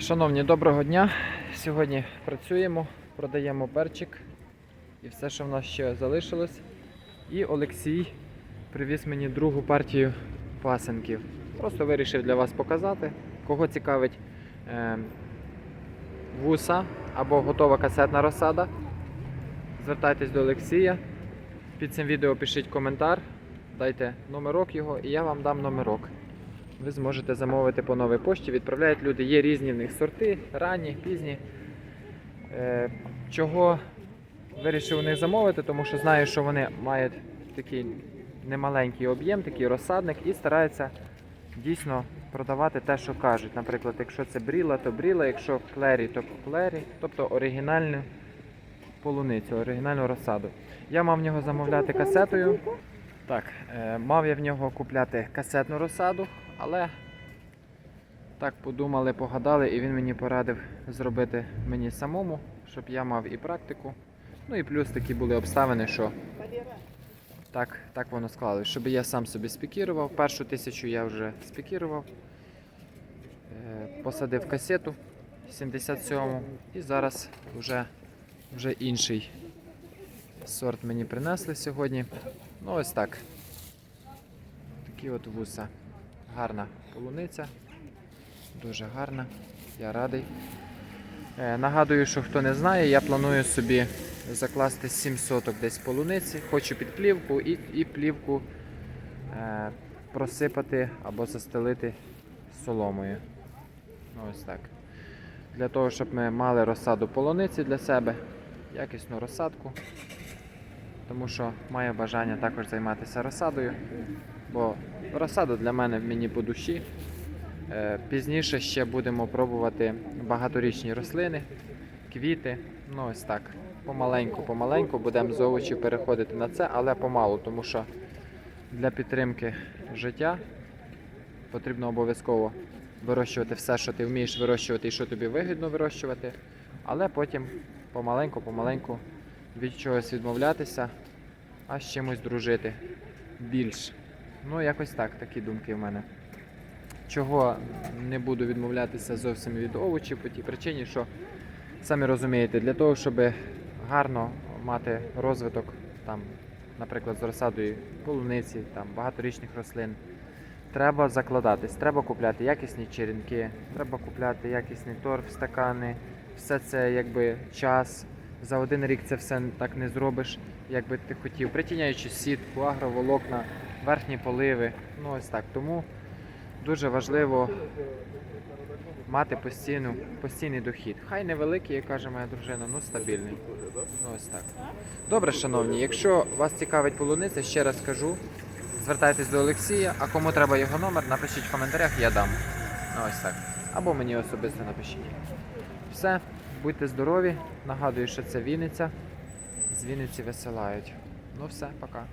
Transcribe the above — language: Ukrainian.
Шановні, доброго дня. Сьогодні працюємо, продаємо перчик і все, що в нас ще залишилось. І Олексій привіз мені другу партію пасенків. Просто вирішив для вас показати, кого цікавить е, вуса або готова касетна розсада. Звертайтесь до Олексія. Під цим відео пишіть коментар, дайте номерок його, і я вам дам номерок. Ви зможете замовити по новій пошті. Відправляють люди. Є різні в них сорти, ранні, пізні. Е, чого вирішив них замовити, тому що знаю, що вони мають такий немаленький об'єм, такий розсадник, і стараються дійсно продавати те, що кажуть. Наприклад, якщо це бріла, то бріла, якщо клері, то клері, тобто оригінальну полуницю, оригінальну розсаду. Я мав в нього замовляти касетою. Так, е, мав я в нього купляти касетну розсаду, але так подумали, погадали, і він мені порадив зробити мені самому, щоб я мав і практику. Ну і плюс такі були обставини, що так, так воно склалось, щоб я сам собі спікірував. Першу тисячу я вже спікірував, е, посадив касету 77-му і зараз вже, вже інший сорт мені принесли сьогодні. Ну ось так. Такі от вуса. Гарна полуниця. Дуже гарна. Я радий. Е, нагадую, що хто не знає, я планую собі закласти 7 соток десь полуниці. Хочу під плівку і, і плівку е, просипати або застелити соломою. Ну, ось так. Для того, щоб ми мали розсаду полуниці для себе, якісну розсадку тому що маю бажання також займатися розсадою, бо розсада для мене мені по душі. Е, Пізніше ще будемо пробувати багаторічні рослини, квіти. Ну ось так. Помаленьку, помаленьку будемо з овочів переходити на це, але помалу, тому що для підтримки життя потрібно обов'язково вирощувати все, що ти вмієш вирощувати і що тобі вигідно вирощувати, але потім помаленьку, помаленьку від чогось відмовлятися, а з чимось дружити більш. Ну, якось так, такі думки в мене. Чого не буду відмовлятися зовсім від овочів по тій причині, що самі розумієте, для того, щоб гарно мати розвиток, там, наприклад, з розсадою полуниці, там, багаторічних рослин, треба закладатись, треба купляти якісні черенки, треба купляти якісний торф, стакани, все це якби час. За один рік це все так не зробиш, як би ти хотів. Притіняючи сітку, агроволокна, верхні поливи. Ну ось так. Тому дуже важливо мати постійну, постійний дохід. Хай невеликий, як каже моя дружина, ну стабільний. Ну ось так. Добре, шановні, якщо вас цікавить полуниця, ще раз кажу, звертайтесь до Олексія, а кому треба його номер, напишіть в коментарях, я дам. Ну ось так. Або мені особисто напишіть. Все, будьте здорові. Нагадую, що це Вінниця. З Вінниці висилають. Ну все, пока.